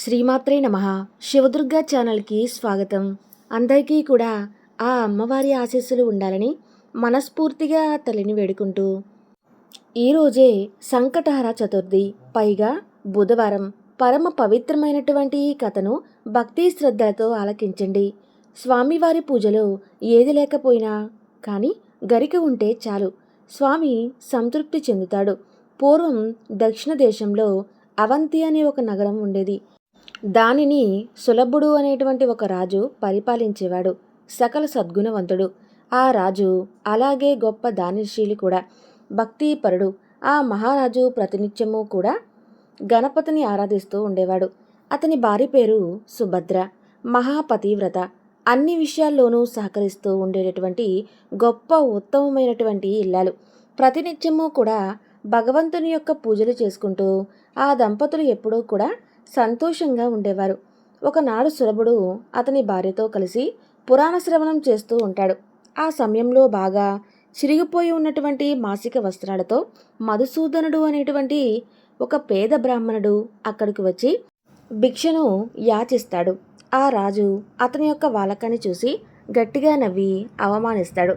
శ్రీమాత్రే నమ. శివదుర్గా ఛానల్కి స్వాగతం. అందరికీ కూడా ఆ అమ్మవారి ఆశీస్సులు ఉండాలని మనస్ఫూర్తిగా తల్లిని వేడుకుంటూ. ఈరోజే సంకటహర చతుర్థి పైగా బుధవారం. పరమ పవిత్రమైనటువంటి ఈ కథను భక్తి శ్రద్ధలతో ఆలకించండి. స్వామివారి పూజలో ఏది లేకపోయినా కానీ గరిక ఉంటే చాలు. స్వామి సంతృప్తి చెందుతాడు. పూర్వం దక్షిణ దేశంలో అవంతి అనే ఒక నగరం ఉండేది. దానిని సులభుడు అనేటువంటి ఒక రాజు పరిపాలించేవాడు సకల సద్గుణవంతుడు. ఆ రాజు అలాగే గొప్ప దానిశీలి కూడా భక్తిపరుడు. ఆ మహారాజు ప్రతినిత్యము కూడా గణపతిని ఆరాధిస్తూ ఉండేవాడు. అతని భార్య పేరు సుభద్ర మహాపతివ్రత. అన్ని విషయాల్లోనూ సహకరిస్తూ ఉండేటటువంటి గొప్ప ఉత్తమమైనటువంటి ఇల్లాలు. ప్రతినిత్యము కూడా భగవంతుని యొక్క పూజలు చేసుకుంటూ ఆ దంపతులు ఎప్పుడూ కూడా సంతోషంగా ఉండేవారు. ఒకనాడు సురభుడు అతని భార్యతో కలిసి పురాణ శ్రవణం చేస్తూ ఉంటాడు. ఆ సమయంలో బాగా చిరిగిపోయి ఉన్నటువంటి మాసిక వస్త్రాలతో మధుసూదనుడు అనేటువంటి ఒక పేద బ్రాహ్మణుడు అక్కడికి వచ్చి భిక్షను యాచిస్తాడు. ఆ రాజు అతని యొక్క వాలకాన్ని చూసి గట్టిగా నవ్వి అవమానిస్తాడు.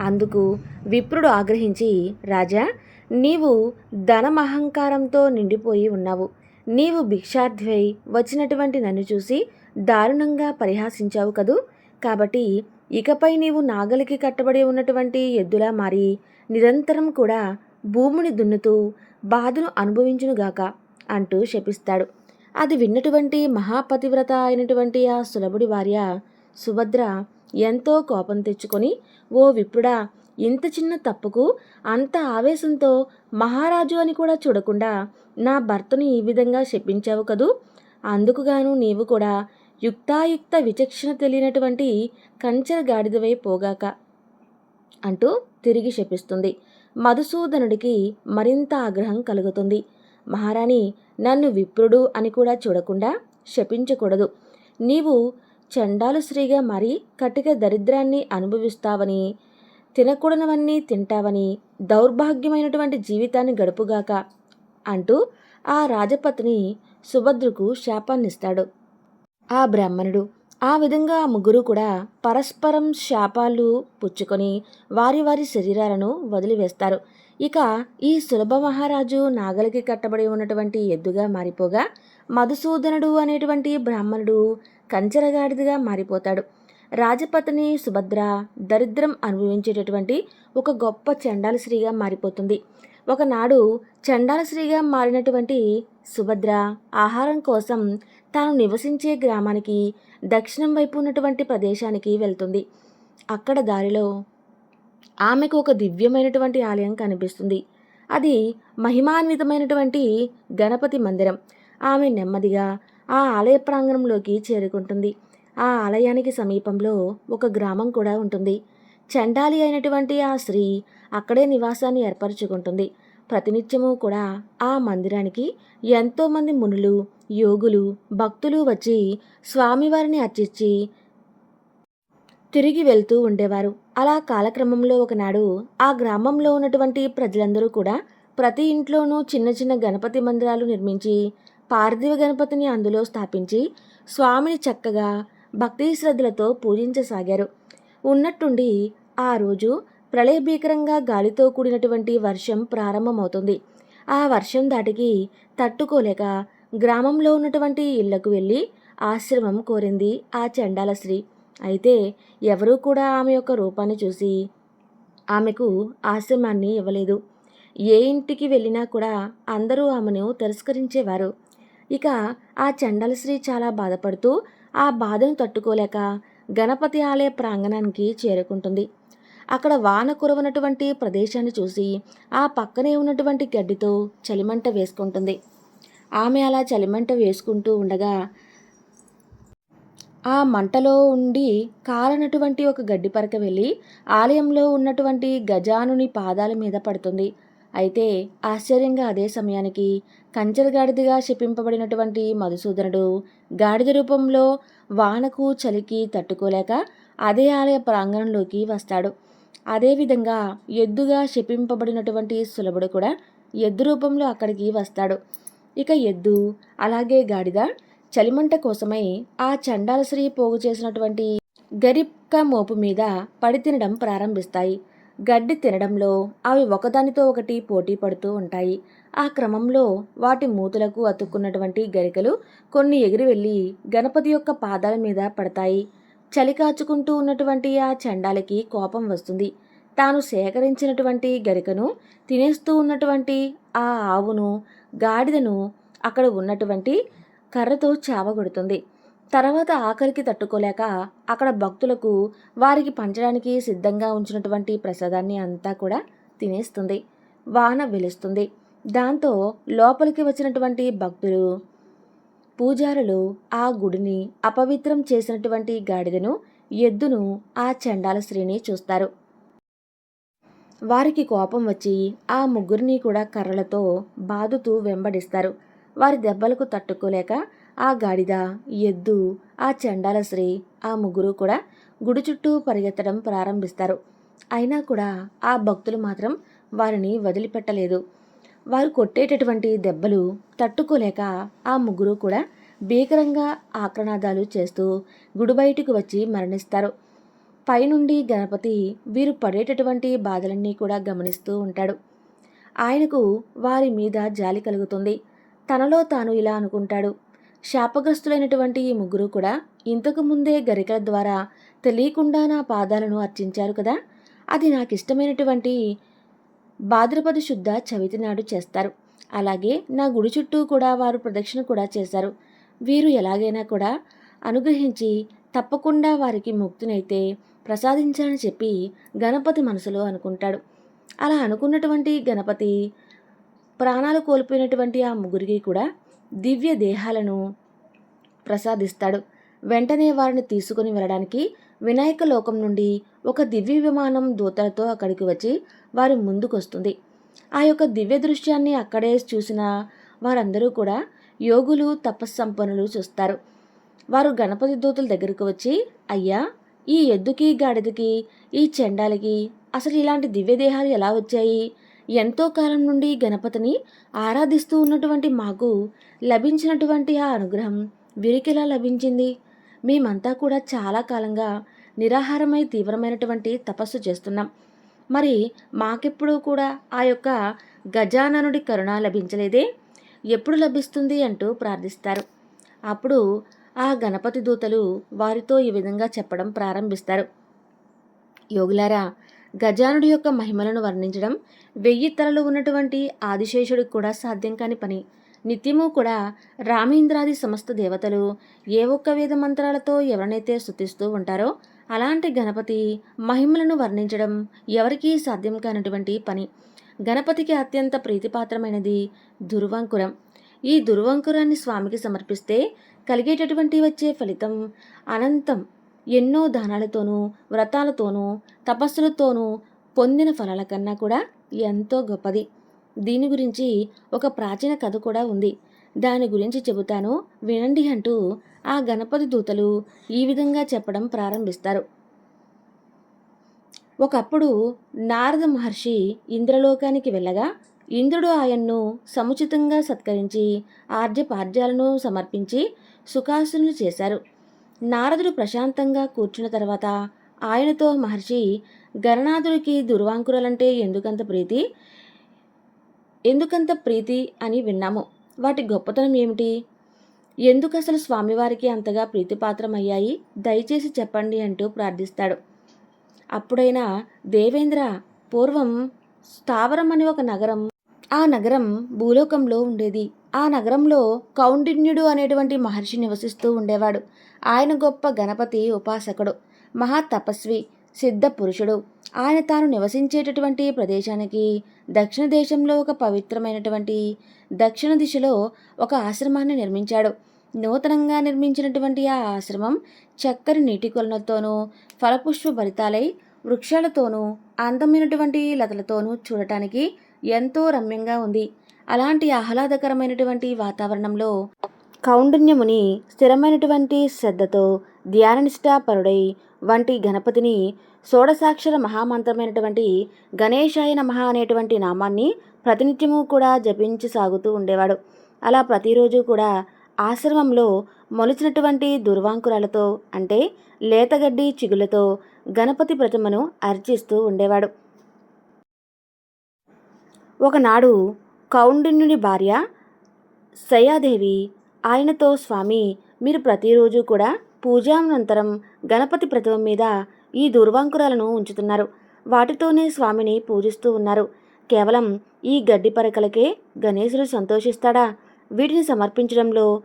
అందుకు విప్రుడు ఆగ్రహించి రాజా నీవు ధనమహంకారంతో నిండిపోయి ఉన్నావు. నీవు భిక్షార్థివై వచ్చినటువంటి నన్ను చూసి దారుణంగా పరిహాసించావు కదూ? కాబట్టి ఇకపై నీవు నాగలికి కట్టబడి ఉన్నటువంటి ఎద్దులా మారి నిరంతరం కూడా భూమిని దున్నుతూ బాధను అనుభవించునుగాక అంటూ శపిస్తాడు. అది విన్నటువంటి మహాపతివ్రత అయినటువంటి ఆ సులభుడి భార్య సుభద్ర ఎంతో కోపం తెచ్చుకొని ఓ విప్రుడా ఇంత చిన్న తప్పుకు అంత ఆవేశంతో మహారాజు అని కూడా చూడకుండా నా భర్తను ఈ విధంగా శపించావు కదూ? అందుకుగాను నీవు కూడా యుక్తాయుక్త విచక్షణ తెలియనటువంటి కంచెర గాడిదవై పోగాక అంటూ తిరిగి శపిస్తుంది. మధుసూదనుడికి మరింత ఆగ్రహం కలుగుతుంది. మహారాణి నన్ను విప్రుడు అని కూడా చూడకుండా శపించకూడదు. నీవు చండాలు స్త్రీగా మరీ కటిక దరిద్రాన్ని అనుభవిస్తావని తినకూడనవన్నీ తింటావని దౌర్భాగ్యమైనటువంటి జీవితాన్ని గడుపుగాక అంటూ ఆ రాజపత్ని సుభద్రకు శాపాన్నిస్తాడు. ఆ బ్రాహ్మణుడు ఆ విధంగా ఆ ముగ్గురు కూడా పరస్పరం శాపాలు పుచ్చుకొని వారి వారి శరీరాలను వదిలివేస్తారు. ఇక ఈ సులభ మహారాజు నాగలికి కట్టబడి ఉన్నటువంటి ఎద్దుగా మారిపోగా మధుసూదనుడు అనేటువంటి బ్రాహ్మణుడు కంచెరగాడిదిగా మారిపోతాడు. రాజపత్ని సుభద్ర దరిద్రం అనుభవించేటటువంటి ఒక గొప్ప చండాల స్త్రీగా మారిపోతుంది. ఒకనాడు చండాల స్త్రీగా మారినటువంటి సుభద్ర ఆహారం కోసం తాను నివసించే గ్రామానికి దక్షిణం వైపు ఉన్నటువంటి ప్రదేశానికి వెళ్తుంది. అక్కడ దారిలో ఆమెకు ఒక దివ్యమైనటువంటి ఆలయం కనిపిస్తుంది. అది మహిమాన్వితమైనటువంటి గణపతి మందిరం. ఆమె నెమ్మదిగా ఆ ఆలయ ప్రాంగణంలోకి చేరుకుంటుంది. ఆ ఆలయానికి సమీపంలో ఒక గ్రామం కూడా ఉంటుంది. చండాలి అయినటువంటి ఆ స్త్రీ అక్కడే నివాసాన్ని ఏర్పరచుకుంటుంది. ప్రతినిత్యము కూడా ఆ మందిరానికి ఎంతోమంది మునులు యోగులు భక్తులు వచ్చి స్వామివారిని అర్చించి తిరిగి వెళ్తూ ఉండేవారు. అలా కాలక్రమంలో ఒకనాడు ఆ గ్రామంలో ఉన్నటువంటి ప్రజలందరూ కూడా ప్రతి ఇంట్లోనూ చిన్న చిన్న గణపతి మందిరాలు నిర్మించి పార్థివ గణపతిని అందులో స్థాపించి స్వామిని చక్కగా భక్తి శ్రద్ధలతో పూజించసాగారు. ఉన్నట్టుండి ఆ రోజు ప్రళయభీకరంగా గాలితో కూడినటువంటి వర్షం ప్రారంభమవుతుంది. ఆ వర్షం దాటికి తట్టుకోలేక గ్రామంలో ఉన్నటువంటి ఇళ్ళకు వెళ్ళి ఆశ్రమం కోరింది ఆ చండాల స్త్రీ. అయితే ఎవరూ కూడా ఆమె యొక్క రూపాన్ని చూసి ఆమెకు ఆశ్రమాన్ని ఇవ్వలేదు. ఏ ఇంటికి వెళ్ళినా కూడా అందరూ ఆమెను తిరస్కరించేవారు. ఇక ఆ చండాల స్త్రీ చాలా బాధపడుతూ ఆ బాధను తట్టుకోలేక గణపతి ఆలయ ప్రాంగణానికి చేరుకుంటుంది. అక్కడ వాన కురవనటువంటి ప్రదేశాన్ని చూసి ఆ పక్కనే ఉన్నటువంటి గడ్డితో చలిమంట వేసుకుంటుంది. ఆమె అలా చలిమంట వేసుకుంటూ ఉండగా ఆ మంటలో ఉండి కాలనటువంటి ఒక గడ్డి పరక వెళ్ళి ఆలయంలో ఉన్నటువంటి గజానుని పాదాల మీద పడుతుంది. అయితే ఆశ్చర్యంగా అదే సమయానికి కంచెరగాడిదిగా శపింపబడినటువంటి మధుసూదనుడు గాడిద రూపంలో వానకు చలికి తట్టుకోలేక అదే ఆలయ ప్రాంగణంలోకి వస్తాడు. అదేవిధంగా ఎద్దుగా శపింపబడినటువంటి సులభుడు కూడా ఎద్దు రూపంలో అక్కడికి వస్తాడు. ఇక ఎద్దు అలాగే గాడిద చలిమంట కోసమై ఆ చండాలశ్రీ పోగు చేసినటువంటి గరిక్క మోపు మీద పడి తినడం ప్రారంభిస్తాయి. గడ్డి తినడంలో అవి ఒకదానితో ఒకటి పోటీ పడుతూ ఉంటాయి. ఆ క్రమంలో వాటి మూతులకు అతుక్కున్నటువంటి గరికలు కొన్ని ఎగిరి వెళ్ళి గణపతి యొక్క పాదాల మీద పడతాయి. చలి కాచుకుంటూ ఉన్నటువంటి ఆ చండాలకి కోపం వస్తుంది. తాను సేకరించినటువంటి గరికను తినేస్తూ ఉన్నటువంటి ఆ ఆవును గాడిదను అక్కడ ఉన్నటువంటి కర్రతో చావగొడుతుంది. తర్వాత ఆకలికి తట్టుకోలేక అక్కడ భక్తులకు వారికి పంచడానికి సిద్ధంగా ఉంచినటువంటి ప్రసాదాన్ని అంతా కూడా తినేస్తుంది. వాన వెలుస్తుంది. దాంతో లోపలికి వచ్చినటువంటి భక్తులు పూజారులు ఆ గుడిని అపవిత్రం చేసినటువంటి గాడిదను ఎద్దును ఆ చండాల స్త్రీని చూస్తారు. వారికి కోపం వచ్చి ఆ ముగ్గురిని కూడా కర్రలతో బాదుతూ వెంబడిస్తారు. వారి దెబ్బలకు తట్టుకోలేక ఆ గాడిద ఎద్దు ఆ చండాల స్త్రీ ఆ ముగ్గురు కూడా గుడి చుట్టూ పరిగెత్తడం ప్రారంభిస్తారు. అయినా కూడా ఆ భక్తులు మాత్రం వారిని వదిలిపెట్టలేదు. వారు కొట్టేటటువంటి దెబ్బలు తట్టుకోలేక ఆ ముగ్గురు కూడా భీకరంగా ఆక్రనాదాలు చేస్తూ గుడి బయటకు వచ్చి మరణిస్తారు. పైనుండి గణపతి వీరు పడేటటువంటి బాధలన్నీ కూడా గమనిస్తూ ఉంటాడు. ఆయనకు వారి మీద జాలి కలుగుతుంది. తనలో తాను ఇలా అనుకుంటాడు. శాపగ్రస్తులైనటువంటి ఈ ముగ్గురు కూడా ఇంతకు ముందే గరికల ద్వారా తెలియకుండా నా పాదాలను అర్చించారు కదా? అది నాకు ఇష్టమైనటువంటి భాద్రపద శుద్ధ చవితి నాడు చేస్తారు. అలాగే నా గుడి చుట్టూ కూడా వారు ప్రదక్షిణ కూడా చేశారు. వీరు ఎలాగైనా కూడా అనుగ్రహించి తప్పకుండా వారికి ముక్తినైతే ప్రసాదించాలని చెప్పి గణపతి మనసులో అనుకుంటాడు. అలా అనుకున్నటువంటి గణపతి ప్రాణాలు కోల్పోయినటువంటి ఆ ముగ్గురికి కూడా దివ్య దేహాలను ప్రసాదిస్తాడు. వెంటనే వారిని తీసుకుని వెళ్ళడానికి వినాయక లోకం నుండి ఒక దివ్య విమానం దూతలతో అక్కడికి వచ్చి వారి ముందుకొస్తుంది. ఆ యొక్క దివ్య దృశ్యాన్ని అక్కడే చూసిన వారందరూ కూడా యోగులు తపస్సంపన్నులు చూస్తారు. వారు గణపతి దూతల దగ్గరకు వచ్చి అయ్యా ఈ ఎద్దుకి గాడిదకి ఈ చెండాలకి అసలు ఇలాంటి దివ్యదేహాలు ఎలా వచ్చాయి? ఎంతో కాలం నుండి గణపతిని ఆరాధిస్తూ ఉన్నటువంటి మాకు లభించినటువంటి ఆ అనుగ్రహం వీరికెలా లభించింది? మేమంతా కూడా చాలా కాలంగా నిరాహారమై తీవ్రమైనటువంటి తపస్సు చేస్తున్నాం. మరి మాకెప్పుడూ కూడా ఆ యొక్క గజాననుడి కరుణ లభించలేదే? ఎప్పుడు లభిస్తుంది అంటూ ప్రార్థిస్తారు. అప్పుడు ఆ గణపతి దూతలు వారితో ఈ విధంగా చెప్పడం ప్రారంభిస్తారు. యోగులారా గజానుడి యొక్క మహిమలను వర్ణించడం వెయ్యి తలలు ఉన్నటువంటి ఆదిశేషుడికి కూడా సాధ్యం కాని పని. నిత్యము కూడా రామేంద్రాది సమస్త దేవతలు ఏ ఒక్క వేద మంత్రాలతో ఎవరినైతే స్థుతిస్తూ ఉంటారో అలాంటి గణపతి మహిమలను వర్ణించడం ఎవరికీ సాధ్యం కానటువంటి పని. గణపతికి అత్యంత ప్రీతిపాత్రమైనది దుర్వంకురం. ఈ దుర్వంకురాన్ని స్వామికి సమర్పిస్తే కలిగేటటువంటి వచ్చే ఫలితం అనంతం. ఎన్నో దానాలతోనూ వ్రతాలతోనూ తపస్సులతోనూ పొందిన ఫలాల కన్నా కూడా ఎంతో గొప్పది. దీని గురించి ఒక ప్రాచీన కథ కూడా ఉంది. దాని గురించి చెబుతాను వినండి అంటూ ఆ గణపతి దూతలు ఈ విధంగా చెప్పడం ప్రారంభిస్తారు. ఒకప్పుడు నారద మహర్షి ఇంద్రలోకానికి వెళ్ళగా ఇంద్రుడు ఆయన్ను సముచితంగా సత్కరించి ఆర్జపార్జాలను సమర్పించి సుఖాసులను చేశారు. నారదుడు ప్రశాంతంగా కూర్చున్న తర్వాత ఆయనతో మహర్షి గణనాథుడికి దుర్వాంకురాలంటే ఎందుకంత ప్రీతి? ఎందుకంత ప్రీతి? అని విన్నాము. వాటి గొప్పతనం ఏమిటి? ఎందుకు అసలు స్వామివారికి అంతగా ప్రీతిపాత్రమయ్యాయి? దయచేసి చెప్పండి అంటూ ప్రార్థిస్తాడు. అప్పుడైనా దేవేంద్ర పూర్వం స్థావరం అని ఒక నగరం ఆ నగరం భూలోకంలో ఉండేది. ఆ నగరంలో కౌండిన్యుడు అనేటువంటి మహర్షి నివసిస్తూ ఉండేవాడు. ఆయన గొప్ప గణపతి ఉపాసకుడు మహాతపస్వి సిద్ధ పురుషుడు. ఆయన తాను నివసించేటటువంటి ప్రదేశానికి దక్షిణ దేశంలో ఒక పవిత్రమైనటువంటి దక్షిణ దిశలో ఒక ఆశ్రమాన్ని నిర్మించాడు. నూతనంగా నిర్మించినటువంటి ఆ ఆశ్రమం చక్కని నీటి కొలనతోనూ ఫలపుష్ప భరితాలై వృక్షాలతోనూ అందమైనటువంటి లతలతోనూ చూడటానికి ఎంతో రమ్యంగా ఉంది. అలాంటి ఆహ్లాదకరమైనటువంటి వాతావరణంలో కౌండిన్యముని స్థిరమైనటువంటి శ్రద్ధతో ధ్యాననిష్టాపరుడై వంటి గణపతిని షోడసాక్షర మహామంత్రమైనటువంటి గణేశాయన మహా అనేటువంటి నామాన్ని ప్రతినిత్యము కూడా జపించి సాగుతూ ఉండేవాడు. అలా ప్రతిరోజు కూడా ఆశ్రమంలో మొలిచినటువంటి దుర్వాంకురాలతో అంటే లేతగడ్డి చిగులతో గణపతి ప్రతిమను అర్చిస్తూ ఉండేవాడు. ఒకనాడు కౌండిన్యుని భార్య సయాదేవి ఆయనతో స్వామి మీరు ప్రతిరోజు కూడా పూజానంతరం గణపతి ప్రతిమ మీద ఈ దుర్వాంకురాలను ఉంచుతున్నారు. వాటితోనే స్వామిని పూజిస్తూ ఉన్నారు. కేవలం ఈ గడ్డి పరకలకే గణేశుడు సంతోషిస్తాడా? వీటిని సమర్పించడంలో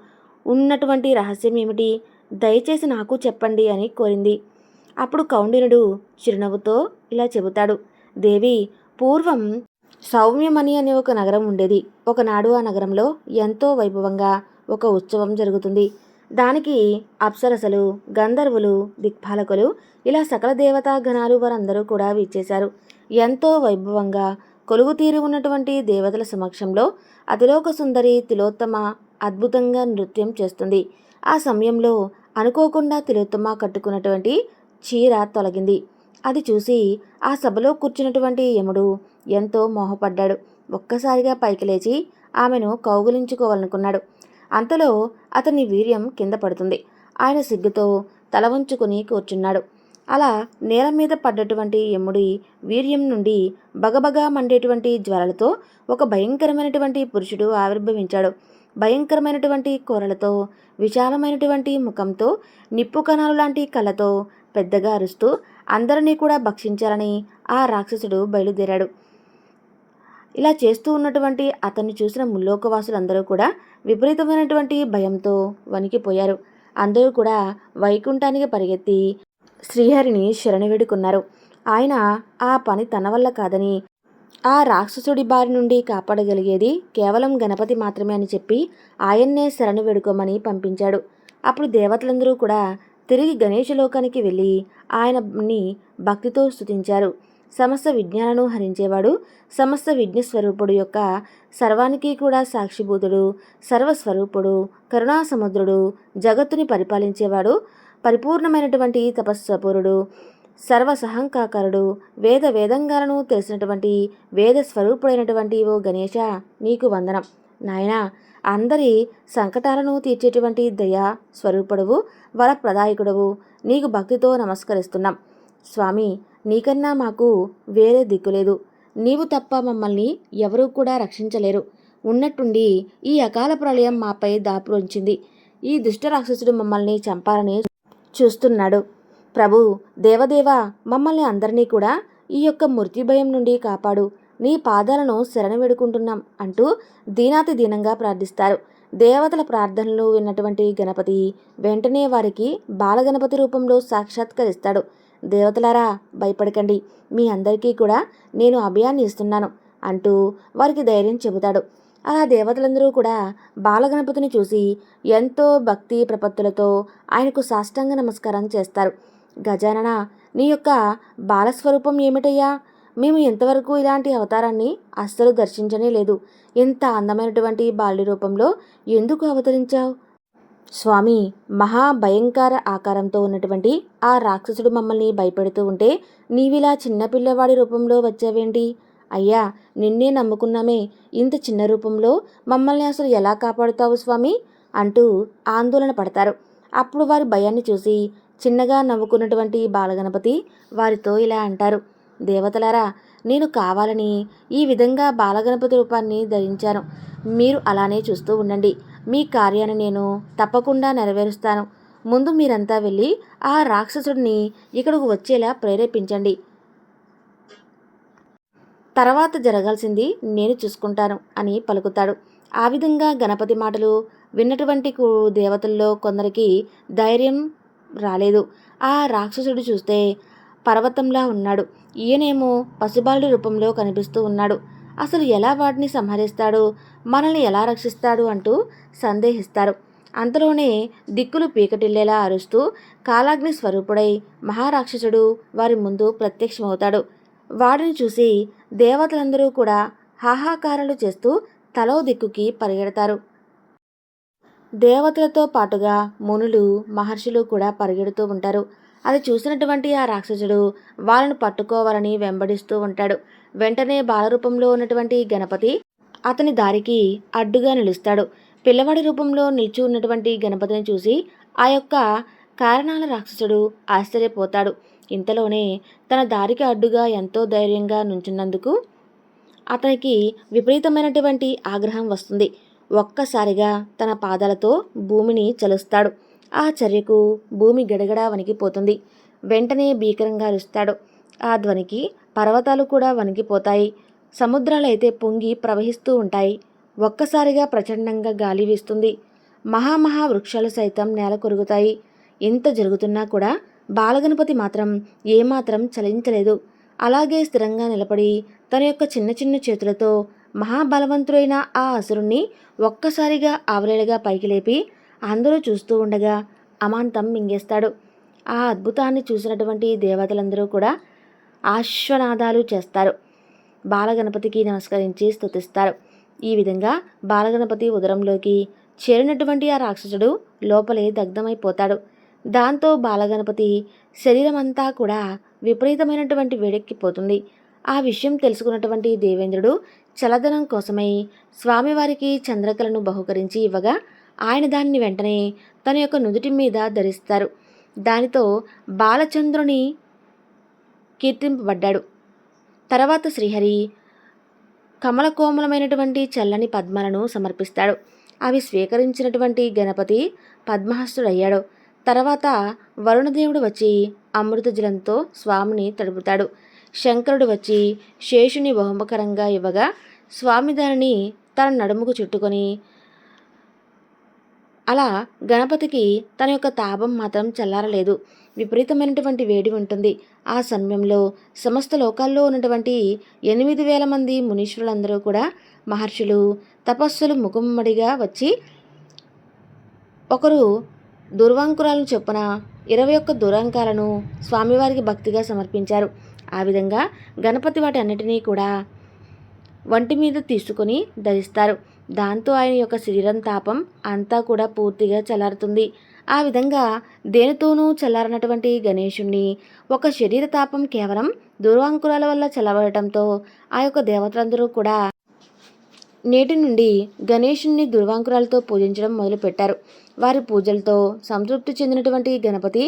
ఉన్నటువంటి రహస్యం ఏమిటి దయచేసి నాకు చెప్పండి అని కోరింది. అప్పుడు కౌండినుడు చిరునవ్వుతో ఇలా చెబుతాడు. దేవి పూర్వం సౌమ్యమణి అనే ఒక నగరం ఉండేది. ఒకనాడు ఆ నగరంలో ఎంతో వైభవంగా ఒక ఉత్సవం జరుగుతుంది. దానికి అప్సరసలు గంధర్వులు దిక్పాలకులు ఇలా సకల దేవతాగణాలు వారందరూ కూడా విచ్చేశారు. ఎంతో వైభవంగా కొలువు తీరి ఉన్నటువంటి దేవతల సమక్షంలో అతిలోక సుందరి తిలోత్తమ అద్భుతంగా నృత్యం చేస్తుంది. ఆ సమయంలో అనుకోకుండా తిలోత్తమ కట్టుకున్నటువంటి చీర తొలగింది. అది చూసి ఆ సభలో కూర్చున్నటువంటి యముడు ఎంతో మోహపడ్డాడు. ఒక్కసారిగా పైకి లేచి ఆమెను కౌగులించుకోవాలనుకున్నాడు. అంతలో అతని వీర్యం కింద పడుతుంది. ఆయన సిగ్గుతో తల వంచుకుని కూర్చున్నాడు. అలా నేల మీద పడ్డటువంటి యముడి వీర్యం నుండి బగబగా మండేటువంటి జ్వరలతో ఒక భయంకరమైనటువంటి పురుషుడు ఆవిర్భవించాడు. భయంకరమైనటువంటి కూరలతో విశాలమైనటువంటి ముఖంతో నిప్పు కణాలు లాంటి కళ్ళతో పెద్దగా అరుస్తూ అందరినీ కూడా భక్షించాలని ఆ రాక్షసుడు బయలుదేరాడు. ఇలా చేస్తూ ఉన్నటువంటి అతన్ని చూసిన ముల్లోకవాసులందరూ కూడా విపరీతమైనటువంటి భయంతో వణికిపోయారు. అందరూ కూడా వైకుంఠానికి పరిగెత్తి శ్రీహరిని శరణు వేడుకున్నారు. ఆయన ఆ పని తన వల్ల కాదని ఆ రాక్షసుడి బారి నుండి కాపాడగలిగేది కేవలం గణపతి మాత్రమే అని చెప్పి ఆయన్నే శరణు వేడుకోమని పంపించాడు. అప్పుడు దేవతలందరూ కూడా తిరిగి గణేశలోకానికి వెళ్ళి ఆయనని భక్తితో స్తుతించారు. సమస్త విజ్ఞానను హరించేవాడు సమస్త విజ్ఞస్వరూపుడు యొక్క సర్వానికి కూడా సాక్షిభూతుడు సర్వస్వరూపుడు కరుణాసముద్రుడు జగత్తుని పరిపాలించేవాడు పరిపూర్ణమైనటువంటి తపస్వపూరుడు సర్వసహంకాకరుడు వేద వేదంగాలను తెలిసినటువంటి వేద స్వరూపుడైనటువంటి ఓ గణేశ నీకు వందనం. నాయనా అందరి సంకటాలను తీర్చేటువంటి దయా స్వరూపుడవు వరప్రదాయకుడవు నీకు భక్తితో నమస్కరిస్తున్నాం. స్వామి నీకన్నా మాకు వేరే దిక్కులేదు నీవు తప్ప మమ్మల్ని ఎవరూ కూడా రక్షించలేరు. ఉన్నట్టుండి ఈ అకాల ప్రళయం మాపై దాపురించింది. ఈ దుష్ట రాక్షసుడు మమ్మల్ని చంపాలని చూస్తున్నాడు. ప్రభు దేవదేవ మమ్మల్ని అందరినీ కూడా ఈ యొక్క మృత్యుభయం నుండి కాపాడు. నీ పాదాలను శరణ వేడుకుంటున్నాం అంటూ దీనాతి దీనంగా ప్రార్థిస్తారు. దేవతల ప్రార్థనలు విన్నటువంటి గణపతి వెంటనే వారికి బాలగణపతి రూపంలో సాక్షాత్కరిస్తాడు. దేవతలారా భయపడకండి. మీ అందరికీ కూడా నేను అభయాన్ని ఇస్తున్నాను అంటూ వారికి ధైర్యం చెబుతాడు. అలా దేవతలందరూ కూడా బాలగణపతిని చూసి ఎంతో భక్తి ప్రపత్తులతో ఆయనకు సాష్టాంగ నమస్కారం చేస్తారు. గజానన నీ యొక్క బాలస్వరూపం ఏమిటయ్యా? మేము ఇంతవరకు ఇలాంటి అవతారాన్ని అస్సలు దర్శించనే లేదు. ఇంత అందమైనటువంటి బాల్య రూపంలో ఎందుకు అవతరించావు? స్వామి మహా భయంకర ఆకారంతో ఉన్నటువంటి ఆ రాక్షసుడు మమ్మల్ని భయపెడుతూ ఉంటే నీవిలా చిన్నపిల్లవాడి రూపంలో వచ్చావేంటి? అయ్యా నిన్నే నమ్ముకున్నామే. ఇంత చిన్న రూపంలో మమ్మల్ని అసలు ఎలా కాపాడుతావు స్వామి? అంటూ ఆందోళన పడతారు. అప్పుడు వారి భయాన్ని చూసి చిన్నగా నవ్వుకున్నటువంటి బాలగణపతి వారితో ఇలా అంటారు. దేవతలారా నేను కావాలని ఈ విధంగా బాలగణపతి రూపాన్ని ధరించాను. మీరు అలానే చూస్తూ ఉండండి. మీ కార్యాన్ని నేను తప్పకుండా నెరవేరుస్తాను. ముందు మీరంతా వెళ్ళి ఆ రాక్షసుడిని ఇక్కడకు వచ్చేలా ప్రేరేపించండి. తర్వాత జరగాల్సింది నేను చూసుకుంటాను అని పలుకుతాడు. ఆ విధంగా గణపతి మాటలు విన్నటువంటి దేవతల్లో కొందరికి ధైర్యం రాలేదు. ఆ రాక్షసుడు చూస్తే పర్వతంలా ఉన్నాడు. ఈయనేమో పసిబాలుడి రూపంలో కనిపిస్తూ ఉన్నాడు. అసలు ఎలా వాటిని సంహరిస్తాడు? మనల్ని ఎలా రక్షిస్తాడు? అంటూ సందేహిస్తారు. అంతలోనే దిక్కులు పీకటిల్లేలా అరుస్తూ కాలాగ్ని స్వరూపుడై మహారాక్షసుడు వారి ముందు ప్రత్యక్షమవుతాడు. వాడిని చూసి దేవతలందరూ కూడా హాహాకారాలు చేస్తూ తలో దిక్కుకి పరిగెడతారు. దేవతలతో పాటుగా మునులు మహర్షులు కూడా పరిగెడుతూ ఉంటారు. అది చూసినటువంటి ఆ రాక్షసుడు వాళ్ళను పట్టుకోవాలని వెంబడిస్తూ ఉంటాడు. వెంటనే బాలరూపంలో ఉన్నటువంటి గణపతి అతని దారికి అడ్డుగా నిలుస్తాడు. పిల్లవాడి రూపంలో నిలిచి ఉన్నటువంటి గణపతిని చూసి ఆ యొక్క కారణాల రాక్షసుడు ఆశ్చర్యపోతాడు. ఇంతలోనే తన దారికి అడ్డుగా ఎంతో ధైర్యంగా నుంచున్నందుకు అతనికి విపరీతమైనటువంటి ఆగ్రహం వస్తుంది. ఒక్కసారిగా తన పాదాలతో భూమిని చలుస్తాడు. ఆ చర్యకు భూమి గడగడా వణికిపోతుంది. వెంటనే భీకరంగా అరుస్తాడు. ఆ ధ్వనికి పర్వతాలు కూడా వణికిపోతాయి. సముద్రాలైతే పొంగి ప్రవహిస్తూ ఉంటాయి. ఒక్కసారిగా ప్రచండంగా గాలి వీస్తుంది. మహామహా వృక్షాలు సైతం నేల కొరుగుతాయి ఇంత జరుగుతున్నా కూడా బాలగణపతి మాత్రం ఏమాత్రం చలించలేదు. అలాగే స్థిరంగా నిలబడి తన యొక్క చిన్న చిన్న చేతులతో మహాబలవంతుడైన ఆ అసురుణ్ణి ఒక్కసారిగా ఆవలేలుగా పైకి లేపి అందరూ చూస్తూ ఉండగా అమాంతం మింగేస్తాడు. ఆ అద్భుతాన్ని చూసినటువంటి దేవతలందరూ కూడా ఆశ్వనాదాలు చేస్తారు. బాలగణపతికి నమస్కరించి స్తుతిస్తారు. ఈ విధంగా బాలగణపతి ఉదరంలోకి చేరినటువంటి ఆ రాక్షసుడు లోపలే దగ్ధమైపోతాడు. దాంతో బాలగణపతి శరీరమంతా కూడా విపరీతమైనటువంటి వేడెక్కిపోతుంది. ఆ విషయం తెలుసుకున్నటువంటి దేవేంద్రుడు చలదనం కోసమై స్వామివారికి చంద్రకలను బహుకరించి ఇవ్వగా ఆయన దాన్ని వెంటనే తన యొక్క నుదుటి మీద ధరిస్తారు. దానితో బాలచంద్రుని కీర్తింపబడ్డాడు. తర్వాత శ్రీహరి కమలకోమలమైనటువంటి చల్లని పద్మలను సమర్పిస్తాడు. అవి స్వీకరించినటువంటి గణపతి పద్మహస్తుడయ్యాడు. తర్వాత వరుణదేవుడు వచ్చి అమృత జలంతో స్వామిని తడుపుతాడు. శంకరుడు వచ్చి శేషుని బహుమకరంగా ఇవ్వగా స్వామి దానిని తన నడుముకు చుట్టుకొని అలా గణపతికి తన యొక్క తాపం మాత్రం చల్లారలేదు. విపరీతమైనటువంటి వేడి ఉంటుంది. ఆ సమయంలో సమస్త లోకాల్లో ఉన్నటువంటి ఎనిమిది వేల మంది మునీశ్వరులందరూ కూడా మహర్షులు తపస్సులు ముఖమ్మడిగా వచ్చి ఒకరు దుర్వాంకురాలను చొప్పున ఇరవై ఒక్క దురంకాలను స్వామివారికి భక్తిగా సమర్పించారు. ఆ విధంగా గణపతి వాటి అన్నిటినీ కూడా వంటి మీద తీసుకొని ధరిస్తారు. దాంతో ఆయన యొక్క శరీరం తాపం అంతా కూడా పూర్తిగా చల్లారుతుంది. ఆ విధంగా దేనితోనూ చల్లారనటువంటి గణేశుణ్ణి ఒక శరీర తాపం కేవలం దుర్వాంకురాల వల్ల చల్లబడటంతో ఆ యొక్క దేవతలందరూ కూడా నేటి నుండి గణేషుణ్ణి దుర్వాంకురాలతో పూజించడం మొదలుపెట్టారు. వారి పూజలతో సంతృప్తి చెందినటువంటి గణపతి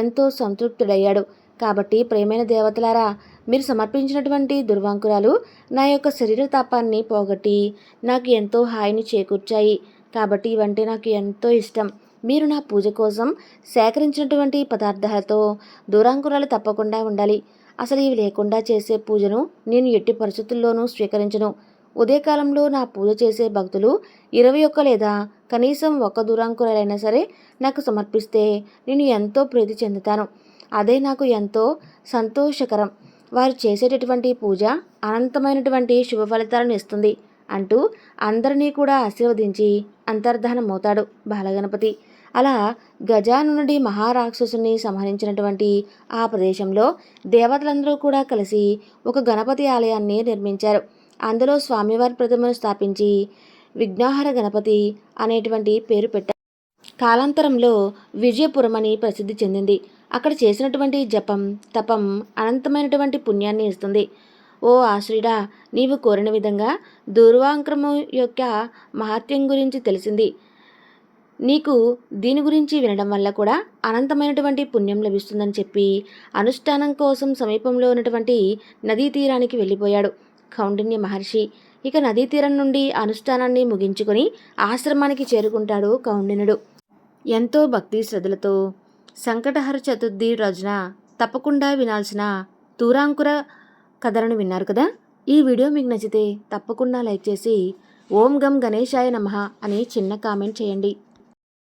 ఎంతో సంతృప్తుడయ్యాడు. కాబట్టి ప్రేమైన దేవతలారా మీరు సమర్పించినటువంటి దుర్వాంకురాలు నా యొక్క శరీర తాపాన్ని పోగొట్టి నాకు ఎంతో హాయిని చేకూర్చాయి. కాబట్టి ఇవంటే నాకు ఎంతో ఇష్టం. మీరు నా పూజ కోసం సేకరించినటువంటి పదార్థాలతో దూరాంకురాలు తప్పకుండా ఉండాలి. అసలు ఇవి లేకుండా చేసే పూజను నేను ఎట్టి పరిస్థితుల్లోనూ స్వీకరించను. ఉదయకాలంలో నా పూజ చేసే భక్తులు ఇరవై ఒక్క లేదా కనీసం ఒక్క దూరాంకురాలైనా సరే నాకు సమర్పిస్తే నేను ఎంతో ప్రీతి చెందుతాను. అదే నాకు ఎంతో సంతోషకరం. వారు చేసేటటువంటి పూజ అనంతమైనటువంటి శుభ ఫలితాలను ఇస్తుంది అంటూ అందరినీ కూడా ఆశీర్వదించి అంతర్ధానమవుతాడు బాలగణపతి. అలా గజానునుడి మహారాక్షసుని సంహరించినటువంటి ఆ ప్రదేశంలో దేవతలందరూ కూడా కలిసి ఒక గణపతి ఆలయాన్ని నిర్మించారు. అందులో స్వామివారి ప్రతిమను స్థాపించి విఘ్నాహర గణపతి అనేటువంటి పేరు పెట్టారు. కాలాంతరంలో విజయపురం అని ప్రసిద్ధి చెందింది. అక్కడ చేసినటువంటి జపం తపం అనంతమైనటువంటి పుణ్యాన్ని ఇస్తుంది. ఓ ఆశ్రీడా నీవు కోరిన విధంగా దూర్వాంక్రము యొక్క మహత్యం గురించి తెలిసింది. నీకు దీని గురించి వినడం వల్ల కూడా అనంతమైనటువంటి పుణ్యం లభిస్తుందని చెప్పి అనుష్ఠానం కోసం సమీపంలో ఉన్నటువంటి నదీ తీరానికి వెళ్ళిపోయాడు. కౌండిన్య మహర్షి. ఇక నదీ తీరం నుండి అనుష్ఠానాన్ని ముగించుకొని ఆశ్రమానికి చేరుకుంటాడు కౌండినుడు. ఎంతో భక్తి శ్రద్ధలతో సంకటహర చతుర్థి రోజున తప్పకుండా వినాల్సిన తూరాంకుర కథలను విన్నారు కదా? ఈ వీడియో మీకు నచ్చితే తప్పకుండా లైక్ చేసి ఓం గం గణేశాయ నమః అని చిన్న కామెంట్ చేయండి.